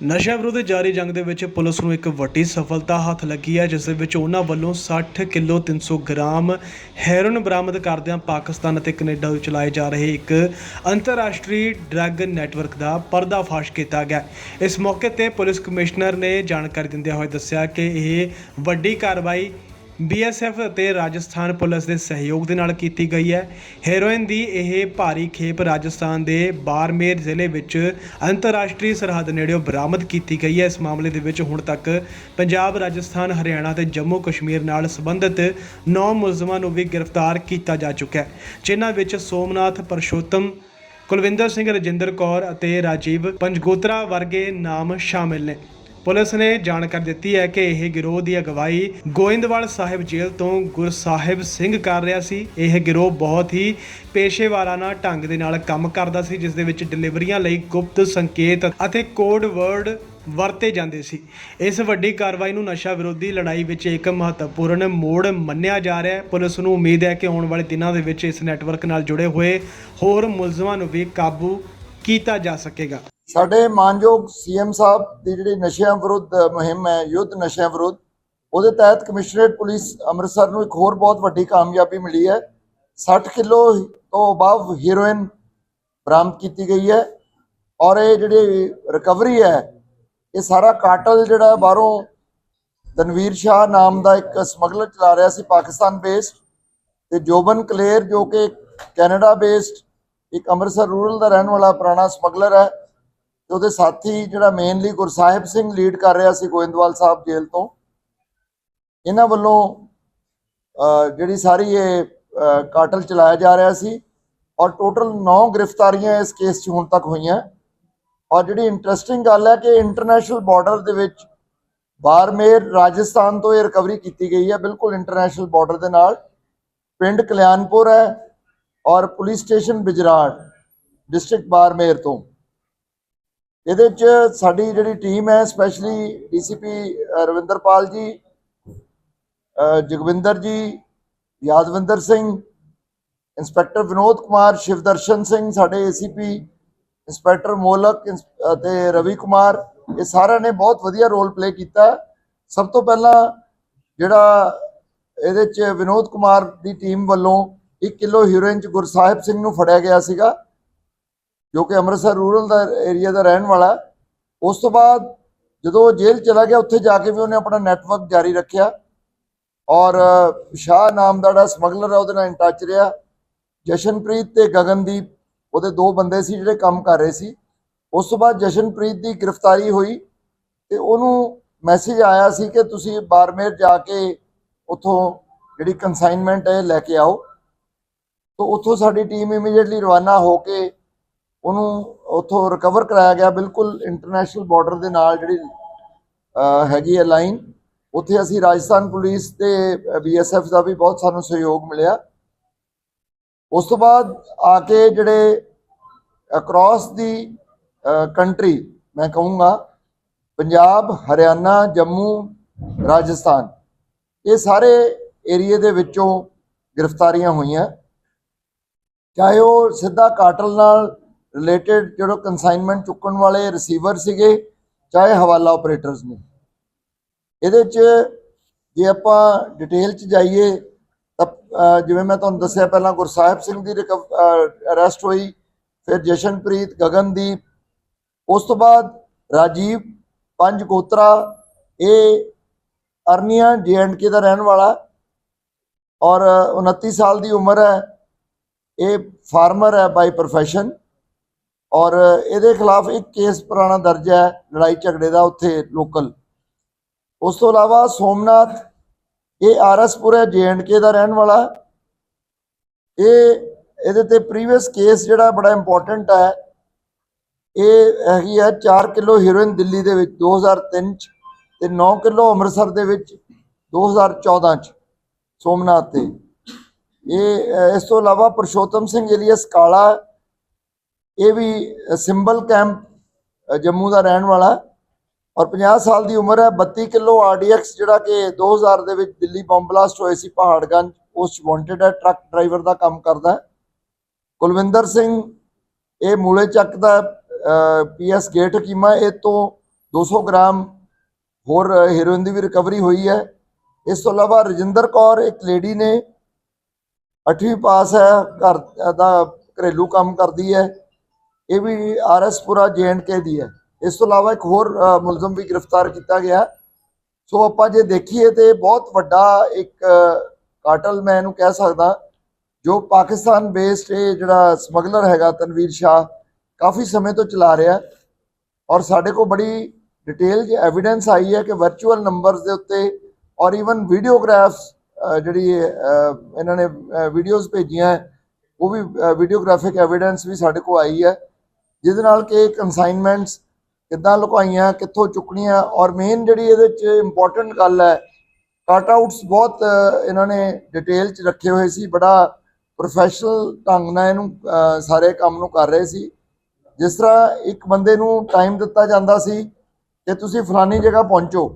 ਨਸ਼ਾ ਵਿਰੁੱਧ ਜਾਰੀ ਜੰਗ ਦੇ ਵਿੱਚ ਪੁਲਿਸ ਨੂੰ ਇੱਕ ਵੱਡੀ ਸਫਲਤਾ ਹੱਥ ਲੱਗੀ ਹੈ, ਜਿਸ ਦੇ ਵਿੱਚ ਉਹਨਾਂ ਵੱਲੋਂ 60 ਕਿਲੋ 300 ਗ੍ਰਾਮ ਹੈਰੋਇਨ ਬਰਾਮਦ ਕਰਦਿਆਂ ਪਾਕਿਸਤਾਨ ਅਤੇ ਕੈਨੇਡਾ ਵਿੱਚ ਚਲਾਏ ਜਾ ਰਹੇ ਇੱਕ ਅੰਤਰਰਾਸ਼ਟਰੀ ਡਰੱਗ ਨੈਟਵਰਕ ਦਾ ਪਰਦਾਫਾਸ਼ ਕੀਤਾ ਗਿਆ। ਇਸ ਮੌਕੇ ਤੇ ਪੁਲਿਸ ਕਮਿਸ਼ਨਰ ਨੇ ਜਾਣਕਾਰੀ ਦਿੰਦਿਆਂ ਹੋਏ ਦੱਸਿਆ ਕਿ ਇਹ ਵੱਡੀ ਕਾਰਵਾਈ ਬੀਐਸਐਫ ਅਤੇ ਰਾਜਸਥਾਨ ਪੁਲਿਸ ਦੇ ਸਹਿਯੋਗ ਦੇ ਨਾਲ ਕੀਤੀ ਗਈ ਹੈ। ਹੈਰੋਇਨ ਦੀ ਇਹ ਭਾਰੀ ਖੇਪ ਰਾਜਸਥਾਨ ਦੇ ਬਾਰਮੇਰ ਜ਼ਿਲ੍ਹੇ ਵਿੱਚ ਅੰਤਰਰਾਸ਼ਟਰੀ ਸਰਹੱਦ ਨੇੜਿਓਂ ਬਰਾਮਦ ਕੀਤੀ ਗਈ ਹੈ। ਇਸ ਮਾਮਲੇ ਦੇ ਵਿੱਚ ਹੁਣ ਤੱਕ ਪੰਜਾਬ, ਰਾਜਸਥਾਨ, ਹਰਿਆਣਾ ਤੇ ਜੰਮੂ ਕਸ਼ਮੀਰ ਨਾਲ ਸੰਬੰਧਿਤ 9 ਮੁਲਜ਼ਮਾਂ ਨੂੰ ਵੀ ਗ੍ਰਿਫਤਾਰ ਕੀਤਾ ਜਾ ਚੁੱਕਾ ਹੈ। ਜਿਨ੍ਹਾਂ ਵਿੱਚ ਸੋਮਨਾਥ, ਪਰਸ਼ੋਤਮ, ਕੁਲਵਿੰਦਰ ਸਿੰਘ, ਰਜਿੰਦਰ ਕੌਰ ਅਤੇ ਰਾਜੀਵ ਪੰਜਗੋਤਰਾ ਵਰਗੇ ਨਾਮ ਸ਼ਾਮਿਲ ਨੇ। ਪੁਲਿਸ ਨੇ ਜਾਣਕਾਰੀ ਦਿੱਤੀ ਹੈ ਕਿ ਇਹ ਗਿਰੋਹ ਦੀ ਅਗਵਾਈ ਗੋਇੰਦਵਾਲ ਸਾਹਿਬ ਜੇਲ੍ਹ ਤੋਂ ਗੁਰਸਾਹਿਬ ਸਿੰਘ ਕਰ ਰਿਹਾ ਸੀ। ਇਹ ਗਿਰੋਹ ਬਹੁਤ ਹੀ ਪੇਸ਼ੇਵਾਰਾਨਾ ਢੰਗ ਦੇ ਨਾਲ ਕੰਮ ਕਰਦਾ ਸੀ, ਜਿਸ ਦੇ ਵਿੱਚ ਡਿਲੀਵਰੀਆਂ ਲਈ ਗੁਪਤ ਸੰਕੇਤ ਅਤੇ ਕੋਡ ਵਰਡ ਵਰਤੇ ਜਾਂਦੇ ਸੀ। ਇਸ ਵੱਡੀ ਕਾਰਵਾਈ ਨੂੰ ਨਸ਼ਾ ਵਿਰੋਧੀ ਲੜਾਈ ਵਿੱਚ ਇੱਕ ਮਹੱਤਵਪੂਰਨ ਮੋੜ ਮੰਨਿਆ ਜਾ ਰਿਹਾ ਹੈ। ਪੁਲਿਸ ਨੂੰ ਉਮੀਦ ਹੈ ਕਿ ਆਉਣ ਵਾਲੇ ਦਿਨਾਂ ਦੇ ਵਿੱਚ ਇਸ ਨੈਟਵਰਕ ਨਾਲ ਜੁੜੇ ਹੋਏ ਹੋਰ ਮੁਲਜ਼ਮਾਂ ਨੂੰ ਵੀ ਕਾਬੂ ਕੀਤਾ ਜਾ ਸਕੇਗਾ। ਸਾਡੇ ਮਾਨਯੋਗ ਸੀਐਮ ਸਾਹਿਬ ਦੀ ਜਿਹੜੀ ਨਸ਼ਿਆਂ ਵਿਰੁੱਧ ਮੁਹਿੰਮ ਹੈ, ਯੁੱਧ ਨਸ਼ਿਆਂ ਵਿਰੁੱਧ, ਉਹਦੇ ਤਹਿਤ ਕਮਿਸ਼ਨਰੇਟ ਪੁਲਿਸ ਅੰਮ੍ਰਿਤਸਰ ਨੂੰ ਇੱਕ ਹੋਰ ਬਹੁਤ ਵੱਡੀ ਕਾਮਯਾਬੀ ਮਿਲੀ ਹੈ। 60 ਕਿਲੋ ਤੋਂ ਅਬਵ ਹੀਰੋਇਨ ਬਰਾਮਦ ਕੀਤੀ ਗਈ ਹੈ ਔਰ ਇਹ ਜਿਹੜੀ ਰਿਕਵਰੀ ਹੈ, ਇਹ ਸਾਰਾ ਕਾਟਲ ਜਿਹੜਾ ਬਾਹਰੋਂ ਤਨਵੀਰ ਸ਼ਾਹ ਨਾਮ ਦਾ ਇੱਕ ਸਮਗਲਰ ਚਲਾ ਰਿਹਾ ਸੀ ਪਾਕਿਸਤਾਨ ਬੇਸਡ ਤੇ ਜੋਬਨ ਕਲੇਰ ਜੋ ਕਿ ਕੈਨੇਡਾ ਬੇਸਡ ਇੱਕ ਅੰਮ੍ਰਿਤਸਰ ਰੂਰਲ ਦਾ ਰਹਿਣ ਵਾਲਾ ਪੁਰਾਣਾ ਸਮਗਲਰ ਹੈ ਤੇ ਉਹਦੇ ਸਾਥੀ ਜਿਹੜਾ ਮੇਨਲੀ ਗੁਰਸਾਹਿਬ ਸਿੰਘ ਲੀਡ ਕਰ ਰਿਹਾ ਸੀ ਗੋਇੰਦਵਾਲ ਸਾਹਿਬ ਜੇਲ੍ਹ ਤੋਂ। ਇਹਨਾਂ ਵੱਲੋਂ ਜਿਹੜੀ ਸਾਰੀ ਇਹ ਕਾਟਲ ਚਲਾਇਆ ਜਾ ਰਿਹਾ ਸੀ ਔਰ ਟੋਟਲ 9 ਗ੍ਰਿਫਤਾਰੀਆਂ ਇਸ ਕੇਸ 'ਚ ਹੁਣ ਤੱਕ ਹੋਈਆਂ। ਔਰ ਜਿਹੜੀ ਇੰਟਰਸਟਿੰਗ ਗੱਲ ਹੈ ਕਿ ਇੰਟਰਨੈਸ਼ਨਲ ਬਾਰਡਰ ਦੇ ਵਿੱਚ ਬਾਰਮੇਰ ਰਾਜਸਥਾਨ ਤੋਂ ਇਹ ਰਿਕਵਰੀ ਕੀਤੀ ਗਈ ਹੈ, ਬਿਲਕੁਲ ਇੰਟਰਨੈਸ਼ਨਲ ਬਾਰਡਰ ਦੇ ਨਾਲ। ਪਿੰਡ ਕਲਿਆਣਪੁਰ ਹੈ ਔਰ police station Bijrar, district Barmer ਤੋਂ। ਇਹਦੇ ਚ ਸਾਡੀ ਜਿਹੜੀ ਟੀਮ ਹੈ specially DCP Ravinderpal ji Jagvinder ji, Yadvinder Singh, inspector Vinod Kumar, Shivdarshan Singh ਸਾਡੇ ਏਸੀਪੀ ਇੰਸਪੈਕਟਰ ਮੋਲਕ, ਇੰਸ- ਅਤੇ ਰਵੀ ਕੁਮਾਰ, ਇਹ ਸਾਰਿਆਂ ਨੇ ਬਹੁਤ ਵਧੀਆ ਰੋਲ ਪਲੇ ਕੀਤਾ। ਸਭ ਤੋਂ ਪਹਿਲਾਂ ਜਿਹੜਾ ਇਹਦੇ ਚ ਵਿਨੋਦ ਕੁਮਾਰ ਦੀ ਟੀਮ ਵੱਲੋਂ 1 ਕਿਲੋ ਹੀਰੋਇਨ ਚ ਗੁਰਸਾਹਿਬ ਸਿੰਘ ਨੂੰ ਫੜਿਆ ਗਿਆ ਸੀਗਾ, ਜੋ ਕਿ ਅੰਮ੍ਰਿਤਸਰ ਰੂਰਲ ਦਾ ਏਰੀਆ ਦਾ ਰਹਿਣ ਵਾਲਾ। ਉਸ ਤੋਂ ਬਾਅਦ ਜਦੋਂ ਉਹ ਜੇਲ੍ਹ ਚਲਾ ਗਿਆ, ਉੱਥੇ ਜਾ ਕੇ ਵੀ ਉਹਨੇ ਆਪਣਾ ਨੈਟਵਰਕ ਜਾਰੀ ਰੱਖਿਆ। ਔਰ, ਸ਼ਾਹ ਨਾਮ ਦਾ ਜਿਹੜਾ ਸਮਗਲਰ ਹੈ ਉਹਦੇ ਨਾਲ ਇਨ ਟੱਚ ਰਿਹਾ। ਜਸ਼ਨਪ੍ਰੀਤ ਤੇ ਗਗਨਦੀਪ, ਉਹਦੇ ਦੋ ਬੰਦੇ ਸੀ ਜਿਹੜੇ ਕੰਮ ਕਰ ਰਹੇ ਸੀ। ਉਸ ਤੋਂ ਬਾਅਦ ਜਸ਼ਨਪ੍ਰੀਤ ਦੀ ਗ੍ਰਿਫਤਾਰੀ ਹੋਈ ਤੇ ਉਹਨੂੰ ਮੈਸੇਜ ਆਇਆ ਸੀ ਕਿ ਤੁਸੀਂ ਬਾਰਮੇਰ ਜਾ ਕੇ ਉੱਥੋਂ ਜਿਹੜੀ ਕਨਸਾਈਨਮੈਂਟ ਹੈ, ਲੈ ਕੇ ਆਓ। ਤਾਂ ਉੱਥੋਂ ਸਾਡੀ ਟੀਮ ਇਮੀਡੀਏਟਲੀ ਰਵਾਨਾ ਹੋ ਕੇ ਉਹਨੂੰ ਉੱਥੋਂ ਰਿਕਵਰ ਕਰਾਇਆ ਗਿਆ। ਬਿਲਕੁਲ ਇੰਟਰਨੈਸ਼ਨਲ ਬਾਰਡਰ ਦੇ ਨਾਲ ਜਿਹੜੀ ਹੈਗੀ ਹੈ ਲਾਈਨ ਉੱਥੇ ਅਸੀਂ ਰਾਜਸਥਾਨ ਪੁਲਿਸ ਤੇ ਬੀਐਸਐਫ ਦਾ ਵੀ ਬਹੁਤ ਸਾਨੂੰ ਸਹਿਯੋਗ ਮਿਲਿਆ। ਉਸ ਤੋਂ ਬਾਅਦ ਆ ਕੇ ਜਿਹੜੇ ਅਕ੍ਰੋਸ ਦੀ ਕੰਟਰੀ ਮੈਂ ਕਹੂੰਗਾ ਪੰਜਾਬ, ਹਰਿਆਣਾ, ਜੰਮੂ, ਰਾਜਸਥਾਨ, ਇਹ ਸਾਰੇ ਏਰੀਏ ਦੇ ਵਿੱਚੋਂ ਗ੍ਰਿਫਤਾਰੀਆਂ ਹੋਈਆਂ। ਚਾਹੇ ਉਹ ਸਿੱਧਾ ਕਾਟਲ ਨਾਲ ਰਿਲੇਟਡ ਜਿਹੜਾ ਕਨਸਾਈਨਮੈਂਟ ਚੁੱਕਣ ਵਾਲੇ ਰਿਸੀਵਰ ਸੀਗੇ, ਚਾਹੇ ਹਵਾਲਾ ਆਪਰੇਟਰਸ ਨੇ। ਇਹਦੇ 'ਚ ਜੇ ਆਪਾਂ ਡਿਟੇਲ 'ਚ ਜਾਈਏ, ਤਾਂ ਜਿਵੇਂ ਮੈਂ ਤੁਹਾਨੂੰ ਦੱਸਿਆ ਪਹਿਲਾਂ ਗੁਰਸਾਹਿਬ ਸਿੰਘ ਦੀ ਅਰੈਸਟ ਹੋਈ, ਫਿਰ ਜਸ਼ਨਪ੍ਰੀਤ, ਗਗਨਦੀਪ, ਉਸ ਤੋਂ ਬਾਅਦ ਰਾਜੀਵ, ਪੰਜ ਗੋਤਰਾ, ਇਹ ਅਰਨੀਆ ਕੇ ਦਾ ਰਹਿਣ ਵਾਲਾ, ਔਰ 29 ਸਾਲ ਦੀ ਉਮਰ ਹੈ। ਇਹ ਫਾਰਮਰ ਹੈ ਬਾਈ ਪ੍ਰੋਫੈਸ਼ਨ ਔਰ ਇਹਦੇ ਖਿਲਾਫ ਇੱਕ ਕੇਸ ਪੁਰਾਣਾ ਦਰਜ ਹੈ ਲੜਾਈ ਝਗੜੇ ਦਾ ਉੱਥੇ ਲੋਕਲ ਉਸ ਤੋਂ ਇਲਾਵਾ ਸੋਮਨਾਥ, ਇਹ ਆਰਐਸਪੁਰ ਹੈ ਕੇ ਦਾ ਰਹਿਣ ਵਾਲਾ। ਇਹ, ਇਹਦੇ ਤੇ ਪ੍ਰੀਵੀਅਸ ਕੇਸ ਜਿਹੜਾ ਬੜਾ ਇੰਪੋਰਟੈਂਟ ਹੈ, ਇਹ ਹੈਗੀ ਹੈ 4 ਕਿਲੋ ਹੀਰੋਇਨ ਦਿੱਲੀ ਦੇ ਵਿੱਚ 2003 ਚ ਤੇ 9 ਕਿਲੋ ਅੰਮ੍ਰਿਤਸਰ ਦੇ ਵਿੱਚ 2014 ਚ, ਸੋਮਨਾਥ ਤੇ। ਇਹ ਇਸ ਤੋਂ ਇਲਾਵਾ ਪਰਸ਼ੋਤਮ ਸਿੰਘ ਏਲੀਅਸ ਕਾਲਾ, ਇਹ ਵੀ ਸਿੰਬਲ ਕੈਂਪ ਜੰਮੂ ਦਾ ਰਹਿਣ ਵਾਲਾ ਔਰ 50 ਸਾਲ ਦੀ ਉਮਰ ਹੈ 32 ਕਿਲੋ ਆਰਡੀਐਕਸ ਜਿਹੜਾ ਕਿ 2000 ਦੇ ਵਿੱਚ ਦਿੱਲੀ ਬੰਬ ਬਲਾਸਟ ਹੋਏ ਸੀ ਪਹਾੜਗੰਜ, ਉਸ 'ਚ ਵਾਂਟਡ ਹੈ ਟਰੱਕ ਡਰਾਈਵਰ ਦਾ ਕੰਮ ਕਰਦਾ ਹੈ। ਕੁਲਵਿੰਦਰ ਸਿੰਘ, ਇਹ ਮੂਲੇ ਚੱਕ ਦਾ ਪੀਐਸ ਗੇਟ ਹਕੀਮਾ ਇਹ ਤੋਂ 200 ਗ੍ਰਾਮ ਹੋਰ ਹੀਰੋਇਨ ਦੀ ਵੀ ਰਿਕਵਰੀ ਹੋਈ ਹੈ। ਇਸ ਤੋਂ ਇਲਾਵਾ ਰਜਿੰਦਰ ਕੌਰ, ਇੱਕ ਲੇਡੀ ਨੇ 8ਵੀਂ ਪਾਸ ਹੈ, ਘਰ ਦਾ ਘਰੇਲੂ ਕੰਮ ਕਰਦੀ ਹੈ। ਇਹ ਵੀ ਆਰਐਸਪੁਰਾ ਕੇ ਦੀ ਹੈ। ਇਸ ਤੋਂ ਇਲਾਵਾ ਇੱਕ ਹੋਰ ਮੁਲਜ਼ਮ ਵੀ ਗ੍ਰਿਫਤਾਰ ਕੀਤਾ ਗਿਆ। ਸੋ ਆਪਾਂ ਜੇ ਦੇਖੀਏ ਤੇ ਬਹੁਤ ਵੱਡਾ ਇੱਕ ਕਾਟਲ ਮੈਂ ਇਹਨੂੰ ਕਹਿ ਸਕਦਾ, ਜੋ ਪਾਕਿਸਤਾਨ ਬੇਸਡ ਇਹ ਜਿਹੜਾ ਸਮਗਲਰ ਹੈਗਾ ਤਨਵੀਰ ਸ਼ਾਹ, ਕਾਫੀ ਸਮੇਂ ਤੋਂ ਚਲਾ ਰਿਹਾ। ਔਰ ਸਾਡੇ ਕੋਲ ਬੜੀ ਡਿਟੇਲ ਜੀ ਐਵੀਡੈਂਸ ਆਈ ਹੈ ਕਿ ਵਰਚੁਅਲ ਨੰਬਰਸ ਦੇ ਉੱਤੇ ਔਰ ਈਵਨ ਵੀਡੀਓਗ੍ਰਾਫਸ ਜਿਹੜੀ ਇਹਨਾਂ ਨੇ ਵੀਡੀਓਜ਼ ਭੇਜੀਆਂ, ਉਹ ਵੀ ਵੀਡੀਓਗ੍ਰਾਫਿਕ ਐਵੀਡੈਂਸ ਵੀ ਸਾਡੇ ਕੋਲ ਆਈ ਹੈ, ਜਿਹਦੇ ਨਾਲ ਕਿ ਕਨਸਾਈਨਮੈਂਟਸ ਕਿੱਦਾਂ ਲੁਕਾਈਆਂ, ਕਿੱਥੋਂ ਚੁੱਕਣੀਆਂ, ਔਰ ਮੇਨ ਜਿਹੜੀ ਇਹਦੇ 'ਚ ਇੰਪੋਰਟੈਂਟ ਗੱਲ ਹੈ ਕੱਟ ਆਊਟਸ ਬਹੁਤ ਇਹਨਾਂ ਨੇ ਡਿਟੇਲ ਚ ਰੱਖੇ ਹੋਏ ਸੀ, ਬੜਾ ਪ੍ਰੋਫੈਸ਼ਨਲ ਢੰਗ ਨਾਲ ਇਹਨੂੰ ਸਾਰੇ ਕੰਮ ਨੂੰ ਕਰ ਰਹੇ ਸੀ। ਜਿਸ ਤਰ੍ਹਾਂ ਇੱਕ ਬੰਦੇ ਨੂੰ ਟਾਈਮ ਦਿੱਤਾ ਜਾਂਦਾ ਸੀ ਕਿ ਤੁਸੀਂ ਫਲਾਨੀ ਜਗ੍ਹਾ ਪਹੁੰਚੋ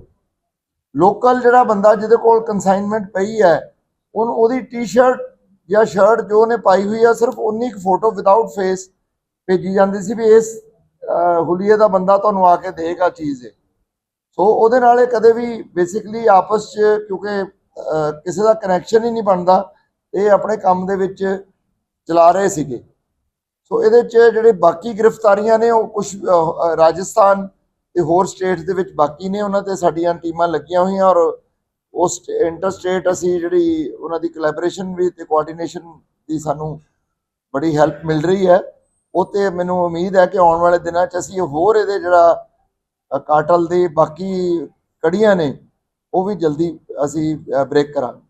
ਲੋਕਲ ਜਿਹੜਾ ਬੰਦਾ ਜਿਹਦੇ ਕੋਲ ਕਨਸਾਈਨਮੈਂਟ ਪਈ ਹੈ, ਉਹਨੂੰ, ਉਹਦੀ ਟੀ-ਸ਼ਰਟ ਜਾਂ ਸ਼ਰਟ ਜੋ ਉਹਨੇ ਪਾਈ ਹੋਈ ਆ, ਸਿਰਫ ਉਨੀ ਕੁ ਫੋਟੋ ਵਿਦਆਊਟ ਫੇਸ ਭੇਜੀ ਜਾਂਦੀ ਸੀ ਵੀ ਇਸ ਹੁਲੀਏ ਦਾ ਬੰਦਾ ਤੁਹਾਨੂੰ ਆ ਕੇ ਦੇਗਾ ਚੀਜ਼। ਇਹ ਸੋ ਉਹਦੇ ਨਾਲ ਇਹ ਕਦੇ ਵੀ ਬੇਸਿਕਲੀ ਆਪਸ 'ਚ ਕਿਉਂਕਿ ਕਿਸੇ ਦਾ ਕਨੈਕਸ਼ਨ ਹੀ ਨਹੀਂ ਬਣਦਾ, ਇਹ ਆਪਣੇ ਕੰਮ ਦੇ ਵਿੱਚ ਚਲਾ ਰਹੇ ਸੀਗੇ। ਸੋ ਇਹਦੇ 'ਚ ਜਿਹੜੇ ਬਾਕੀ ਗ੍ਰਿਫਤਾਰੀਆਂ ਨੇ, ਉਹ ਕੁਝ ਰਾਜਸਥਾਨ ਤੇ ਹੋਰ ਸਟੇਟਸ ਦੇ ਵਿੱਚ ਬਾਕੀ ਨੇ, ਉਹਨਾਂ ਤੇ ਸਾਡੀਆਂ ਟੀਮਾਂ ਲੱਗੀਆਂ ਹੋਈਆਂ ਔਰ ਉਸ ਇੰਟਰ ਸਟੇਟ ਅਸੀਂ ਜਿਹੜੀ ਉਹਨਾਂ ਦੀ ਕੋਲੈਬੋਰੇਸ਼ਨ ਵੀ ਤੇ ਕੋਆਰਡੀਨੇਸ਼ਨ ਦੀ ਸਾਨੂੰ ਬੜੀ ਹੈਲਪ ਮਿਲ ਰਹੀ ਹੈ। ਉਹ ਤੇ ਮੈਨੂੰ ਉਮੀਦ ਹੈ ਕਿ ਆਉਣ ਵਾਲੇ ਦਿਨਾਂ 'ਚ ਅਸੀਂ ਹੋਰ ਇਹਦੇ ਜਿਹੜਾ ਕਾਟਲ ਦੇ ਬਾਕੀ ਕੜੀਆਂ ਨੇ, ਉਹ ਵੀ ਜਲਦੀ ਅਸੀਂ ਬ੍ਰੇਕ ਕਰਾਂਗੇ।